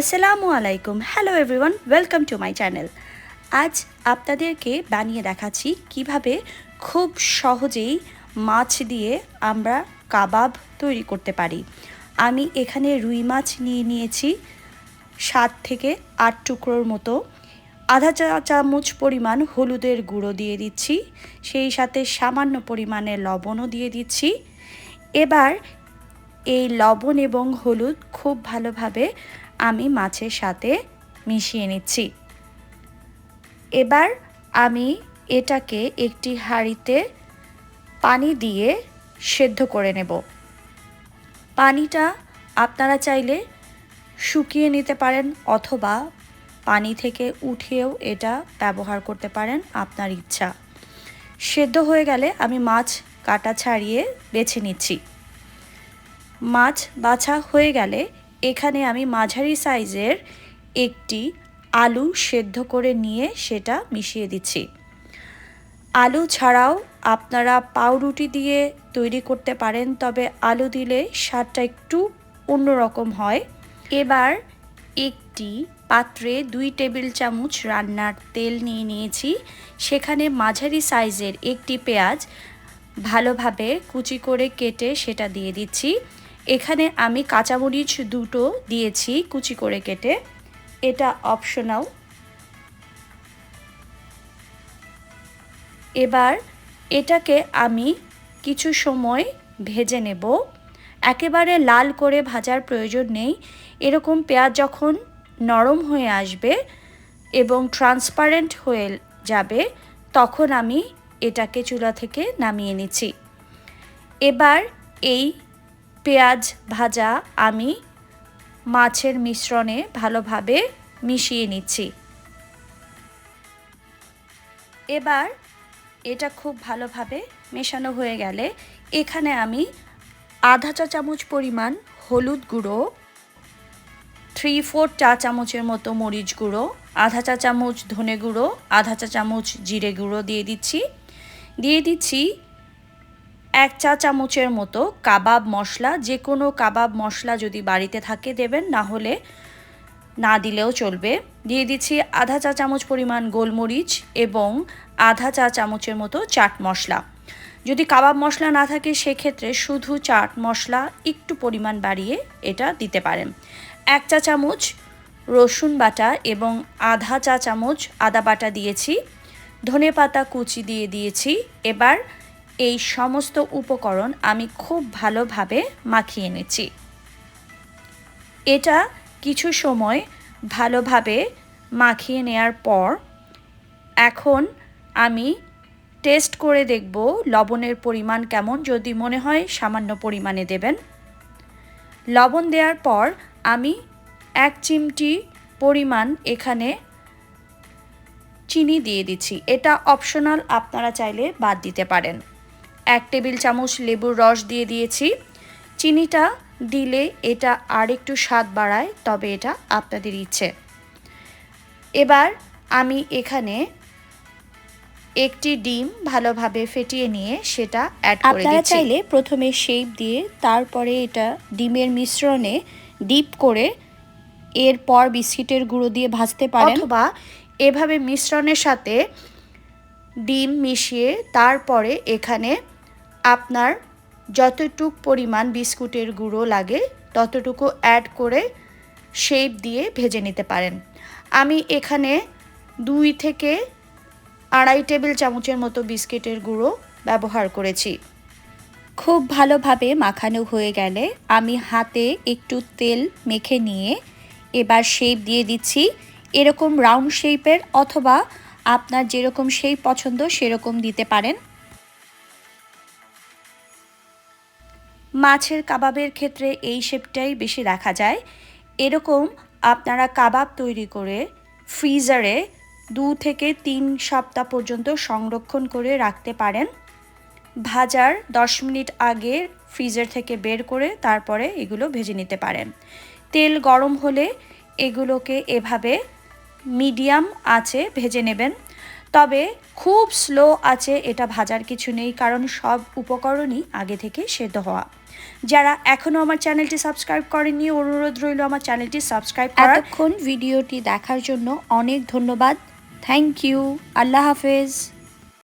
আসসালামু আলাইকুম hello everyone welcome to my channel আজ আপনাদেরকে বানিয়ে দেখাচ্ছি কীভাবে খুব সহজেই মাছ দিয়ে আমরা কাবাব তৈরি করতে পারি। আমি এখানে রুই মাছ নিয়ে নিয়েছি সাত থেকে আট টুকরোর মতো। আধা চা চামচ পরিমাণ হলুদের গুঁড়ো দিয়ে দিচ্ছি, সেই সাথে সামান্য পরিমাণে লবণও দিয়ে দিচ্ছি। এবার এই লবণ এবং হলুদ খুব ভালোভাবে আমি মাছের সাথে মিশিয়ে নিচ্ছি। এবার আমি এটাকে একটি হাঁড়িতে পানি দিয়ে সেদ্ধ করে নেব। পানিটা আপনারা চাইলে শুকিয়ে নিতে পারেন অথবা পানি থেকে উঠিয়েও এটা ব্যবহার করতে পারেন আপনার ইচ্ছা। সেদ্ধ হয়ে গেলে আমি মাছ কাটা ছাড়িয়ে বেছে নিচ্ছি। মাছ বাছা হয়ে গেলে এখানে আমি মাঝারি সাইজের একটি আলু সেদ্ধ করে নিয়ে সেটা মিশিয়ে দিচ্ছি। আলু ছাড়াও আপনারা পাউরুটি দিয়ে তৈরি করতে পারেন, তবে আলু দিলে স্বাদটা একটু অন্যরকম হয়। এবার একটি পাত্রে দুই টেবিল চামচ রান্নার তেল নিয়ে নিয়েছি। সেখানে মাঝারি সাইজের একটি পেঁয়াজ ভালোভাবে কুচি করে কেটে সেটা দিয়ে দিচ্ছি। এখানে আমি কাঁচামরিচ দুটো দিয়েছি কুচি করে কেটে। এটা অপশনাল এবার এটাকে আমি কিছু সময় ভেজে নেব। একেবারে লাল করে ভাজার প্রয়োজন নেই। এরকম পেঁয়াজ যখন নরম হয়ে আসবে এবং ট্রান্সপারেন্ট হয়ে যাবে, তখন আমি এটাকে চুলা থেকে নামিয়ে নিচ্ছি। এবার এই পেঁয়াজ ভাজা আমি মাছের মিশ্রণে ভালোভাবে মিশিয়ে নিচ্ছি। এবার এটা খুব ভালোভাবে মেশানো হয়ে গেলে এখানে আমি আধা চা চামচ পরিমাণ হলুদ গুঁড়ো থ্রি ফোর চা চামচের মতো মরিচ গুঁড়ো, আধা চা চামচ ধনে গুঁড়ো, আধা চা চামচ জিরে গুঁড়ো দিয়ে দিচ্ছি। দিয়ে দিচ্ছি এক চা চামচের মতো কাবাব মশলা, যে কোনো কাবাব মশলা যদি বাড়িতে থাকে দেবেন, না হলে না দিলেও চলবে। দিয়ে দিচ্ছি আধা চা চামচ পরিমাণ গোলমরিচ এবং আধা চা চামচের মতো চাট মশলা। যদি কাবাব মশলা না থাকে, সেক্ষেত্রে শুধু চাট মশলা একটু পরিমাণ বাড়িয়ে এটা দিতে পারেন। এক চা চামচ রসুন বাটা এবং আধা চা চামচ আদা বাটা দিয়েছি। ধনে পাতা কুচি দিয়ে দিয়েছি। এবার এই সমস্ত উপকরণ আমি খুব ভালোভাবে মাখিয়ে নিচ্ছি। এটা কিছু সময় ভালোভাবে মাখিয়ে নেয়ার পর এখন আমি টেস্ট করে দেখব লবণের পরিমাণ কেমন, যদি মনে হয় সামান্য পরিমাণে দেবেন। লবণ দেওয়ার পর আমি এক চিমটি পরিমাণ এখানে চিনি দিয়ে দিচ্ছি। এটা অপশনাল আপনারা চাইলে বাদ দিতে পারেন। এক টেবিল চামচ লেবুর রস দিয়ে দিয়েছি। চিনিটা দিলে এটা আর একটু স্বাদ বাড়ায় তবে এটা আপনাদের ইচ্ছে। এবার আমি এখানে একটি ডিম ভালোভাবে ফেটিয়ে নিয়ে সেটা অ্যাড করে আপনারা চাইলে প্রথমে শেপ দিয়ে তারপরে এটা ডিমের মিশ্রণে ডিপ করে এরপর বিস্কিটের গুঁড়ো দিয়ে ভাজতে পারেন। অথবা এভাবে মিশ্রণের সাথে ডিম মিশিয়ে তারপরে এখানে আপনার যতটুক পরিমাণ বিস্কুটের গুঁড়ো লাগে, ততটুকু অ্যাড করে শেপ দিয়ে ভেজে নিতে পারেন। আমি এখানে দুই থেকে আড়াই টেবিল চামচের মতো বিস্কিটের গুঁড়ো ব্যবহার করেছি। খুব ভালোভাবে মাখানো হয়ে গেলে আমি হাতে একটু তেল মেখে নিয়ে এবার শেপ দিয়ে দিচ্ছি। এরকম রাউন্ড শেপের অথবা আপনার যেরকম শেপ পছন্দ সেরকম দিতে পারেন। মাছের কাবাবের ক্ষেত্রে এই শেপটাই বেশি দেখা যায়। এরকম আপনারা কাবাব তৈরি করে ফ্রিজারে দু থেকে তিন সপ্তাহ পর্যন্ত সংরক্ষণ করে রাখতে পারেন। ভাজার দশ মিনিট আগে ফ্রিজার থেকে বের করে তারপরে এগুলো ভেজে নিতে পারেন। তেল গরম হলে এগুলোকে এভাবে মিডিয়াম আছে ভেজে নেবেন। তবে খুব স্লো আছে এটা ভাজার কিছু নেই, কারণ সব উপকরণই আগে থেকে সেদ্ধ হওয়া। যারা এখনও আমার চ্যানেলটি সাবস্ক্রাইব করেননি, অনুরোধ রইল আমার চ্যানেলটি সাবস্ক্রাইব করার। এতক্ষণ ভিডিওটি দেখার জন্য অনেক ধন্যবাদ। থ্যাংক ইউ আল্লাহ হাফেজ।